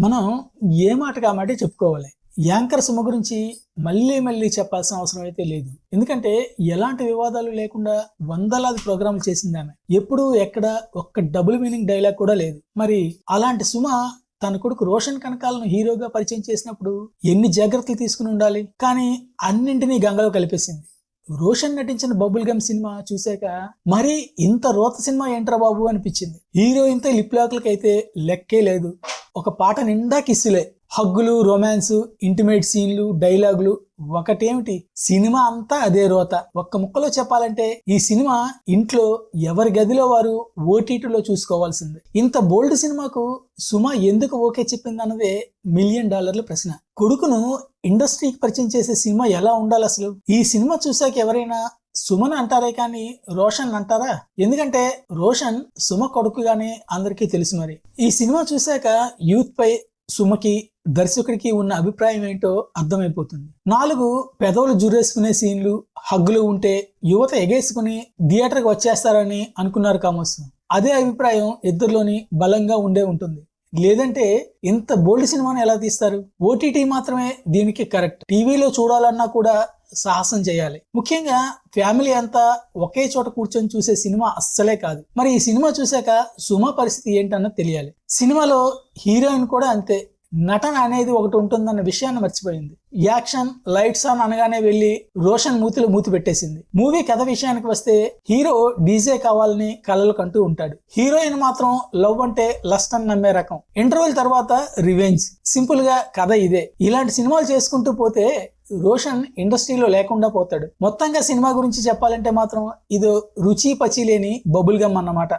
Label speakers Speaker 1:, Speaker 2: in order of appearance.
Speaker 1: మనం ఏ మాట కామాటే చెప్పుకోవాలి. యాంకర్ సుమ గురించి మళ్ళీ మళ్ళీ చెప్పాల్సిన అవసరం అయితే లేదు. ఎందుకంటే ఎలాంటి వివాదాలు లేకుండా వందలాది ప్రోగ్రాంలు చేసింది ఆమె. ఎప్పుడు ఎక్కడ ఒక్క డబుల్ మీనింగ్ డైలాగ్ కూడా లేదు. మరి అలాంటి సుమ తన కొడుకు రోషన్ కనకాలను హీరోగా పరిచయం చేసినప్పుడు ఎన్ని జాగ్రత్తలు తీసుకుని ఉండాలి? కానీ అన్నింటినీ గంగలో కలిపేసింది. రోషన్ నటించిన బబుల్ గమ్ సినిమా చూశాక మరీ ఇంత రోత సినిమా ఏంట్రా బాబు అనిపించింది. హీరోయిన్తో లిప్ లాక్లకైతే లెక్కే లేదు. ఒక పాట నిండా కిస్సులే. హగ్గులు రొమాన్స్ ఇంటిమేట్ సీన్లు డైలాగులు ఒకటేమిటి? సినిమా అంతా అదే రోత. ఒక్క ముక్కలో చెప్పాలంటే ఈ సినిమా ఇంట్లో ఎవరి గదిలో వారు ఓటీటీలో చూసుకోవాల్సిందే. ఇంత బోల్డ్ సినిమాకు సుమ ఎందుకు ఓకే చెప్పింది అన్నదే మిలియన్ డాలర్ల ప్రశ్న. కొడుకును ఇండస్ట్రీకి పరిచయం చేసే సినిమా ఎలా ఉండాలి అసలు? ఈ సినిమా చూసాక ఎవరైనా సుమన్ అంటారే కానీ రోషన్ అంటారా? ఎందుకంటే రోషన్ సుమ కొడుకుగానే అందరికీ తెలుసు మరి. ఈ సినిమా చూశాక యూత్ పై సుమకి దర్శకుడికి ఉన్న అభిప్రాయం ఏంటో అర్థమైపోతుంది. నాలుగు పెదవులు జురేసుకునే సీన్లు హగ్గులు ఉంటే యువత ఎగేసుకుని థియేటర్కి వచ్చేస్తారని అనుకున్నారు కామోస్. అదే అభిప్రాయం ఇద్దరిలోని బలంగా ఉండే ఉంటుంది. లేదంటే ఇంత బోల్డ్ సినిమాను ఎలా తీస్తారు? ఓటీటీ మాత్రమే దీనికి కరెక్ట్. టీవీలో చూడాలన్నా కూడా సాహసం చేయాలి. ముఖ్యంగా ఫ్యామిలీ అంతా ఒకే చోట కూర్చొని చూసే సినిమా అస్సలే కాదు. మరి ఈ సినిమా చూశాక సుమ పరిస్థితి ఏంటన్నది తెలియాలి. సినిమాలో హీరోయిన్ కూడా అంతే. నటన అనేది ఒకటి ఉంటుందన్న విషయాన్ని మర్చిపోయింది. యాక్షన్ లైట్స్ ఆన్ అనగానే వెళ్ళి రోషన్ మూతిలో మూతి పెట్టేసింది. మూవీ కథ విషయానికి వస్తే హీరో డీజే కావాలని కలలు కంటూ ఉంటాడు. హీరోయిన్ మాత్రం లవ్ అంటే లస్ట్ అని నమ్మే రకం. ఇంటర్వెల్ తర్వాత రివెంజ్. సింపుల్గా కథ ఇదే. ఇలాంటి సినిమాలు చేసుకుంటూ పోతే రోషన్ ఇండస్ట్రీలో లేకుండా పోతాడు. మొత్తంగా సినిమా గురించి చెప్పాలంటే మాత్రం ఇది రుచి పచి లేని బబుల్ గమ్ అన్నమాట.